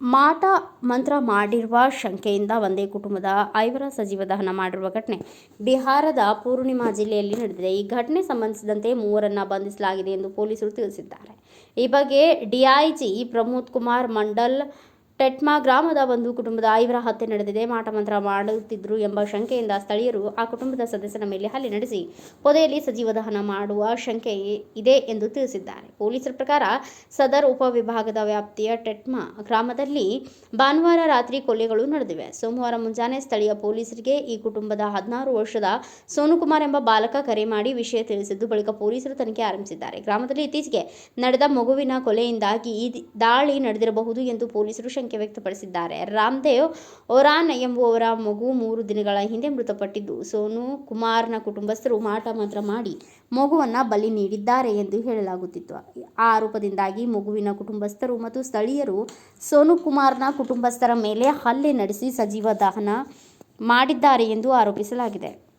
ಮಂತ್ರ ಮಾಡಿರುವ ಶಂಕೆಯಿಂದ ಒಂದೇ ಕುಟುಂಬದ ಐವರ ಸಜೀವ ದಹನ ಮಾಡಿರುವ ಘಟನೆ. ಬಿಹಾರದ ಪೂರ್ಣಿಮಾ ಜಿಲ್ಲೆಯಲ್ಲಿ ನಡೆದಿದೆ. ಈ ಘಟನೆ ಸಂಬಂಧಿಸಿದಂತೆ ಮೂವರನ್ನ ಬಂಧಿಸಲಾಗಿದೆ ಎಂದು ಪೊಲೀಸರು ತಿಳಿಸಿದ್ದಾರೆ. ಈ ಬಗ್ಗೆ ಡಿಐಜಿ ಪ್ರಮೋದ್ ಕುಮಾರ್ ಮಂಡಲ್ ಟೆಟ್ಮಾ ಗ್ರಾಮದ ಒಂದು ಕುಟುಂಬದ ಐವರ ಹತ್ಯೆ ನಡೆದಿದೆ. ಮಾಟಮಂತ್ರ ಮಾಡುತ್ತಿದ್ದರು ಎಂಬ ಶಂಕೆಯಿಂದ ಸ್ಥಳೀಯರು ಆ ಕುಟುಂಬದ ಸದಸ್ಯನ ಮೇಲೆ ಹಲ್ಲೆ ನಡೆಸಿ ಪೊದೆಯಲ್ಲಿ ಸಜೀವ ದಹನ ಮಾಡುವ ಶಂಕೆ ಇದೆ ಎಂದು ತಿಳಿಸಿದ್ದಾರೆ. ಪೊಲೀಸರ ಪ್ರಕಾರ ಸದರ್ ಉಪವಿಭಾಗದ ವ್ಯಾಪ್ತಿಯ ಟೆಟ್ಮಾ ಗ್ರಾಮದಲ್ಲಿ ಭಾನುವಾರ ರಾತ್ರಿ ಕೊಲೆಗಳು ನಡೆದಿವೆ. ಸೋಮವಾರ ಮುಂಜಾನೆ ಸ್ಥಳೀಯ ಪೊಲೀಸರಿಗೆ ಈ ಕುಟುಂಬದ ಹದಿನಾರು ವರ್ಷದ ಸೋನುಕುಮಾರ್ ಎಂಬ ಬಾಲಕ ಕರೆ ಮಾಡಿ ವಿಷಯ ತಿಳಿಸಿದ್ದು ಬಳಿಕ ಪೊಲೀಸರು ತನಿಖೆ ಆರಂಭಿಸಿದ್ದಾರೆ. ಗ್ರಾಮದಲ್ಲಿ ಇತ್ತೀಚೆಗೆ ನಡೆದ ಮಗುವಿನ ಕೊಲೆಯಿಂದಾಗಿ ಈ ದಾಳಿ ನಡೆದಿರಬಹುದು ಎಂದು ಪೊಲೀಸರು ಶಂಕೆ ವ್ಯಕ್ತಪಡಿಸಿದ್ದಾರೆ. ರಾಮದೇವ್ ಒರಾನ್ ಎಂಬುವವರ ಮಗು ಮೂರು ದಿನಗಳ ಹಿಂದೆ ಮೃತಪಟ್ಟಿದ್ದು. ಸೋನು ಕುಮಾರ್ನ ಕುಟುಂಬಸ್ಥರು ಮಾಟ ಮಾತ್ರ ಮಾಡಿ ಮಗುವನ್ನ ಬಲಿ ನೀಡಿದ್ದಾರೆ ಎಂದು ಹೇಳಲಾಗುತ್ತಿತ್ತು. ಆ ಆರೋಪದಿಂದಾಗಿ ಮಗುವಿನ ಕುಟುಂಬಸ್ಥರು ಮತ್ತು ಸ್ಥಳೀಯರು ಸೋನು ಕುಮಾರ್ನ ಕುಟುಂಬಸ್ಥರ ಮೇಲೆ ಹಲ್ಲೆ ನಡೆಸಿ ಸಜೀವ ದಹನ ಮಾಡಿದ್ದಾರೆ ಎಂದು ಆರೋಪಿಸಲಾಗಿದೆ.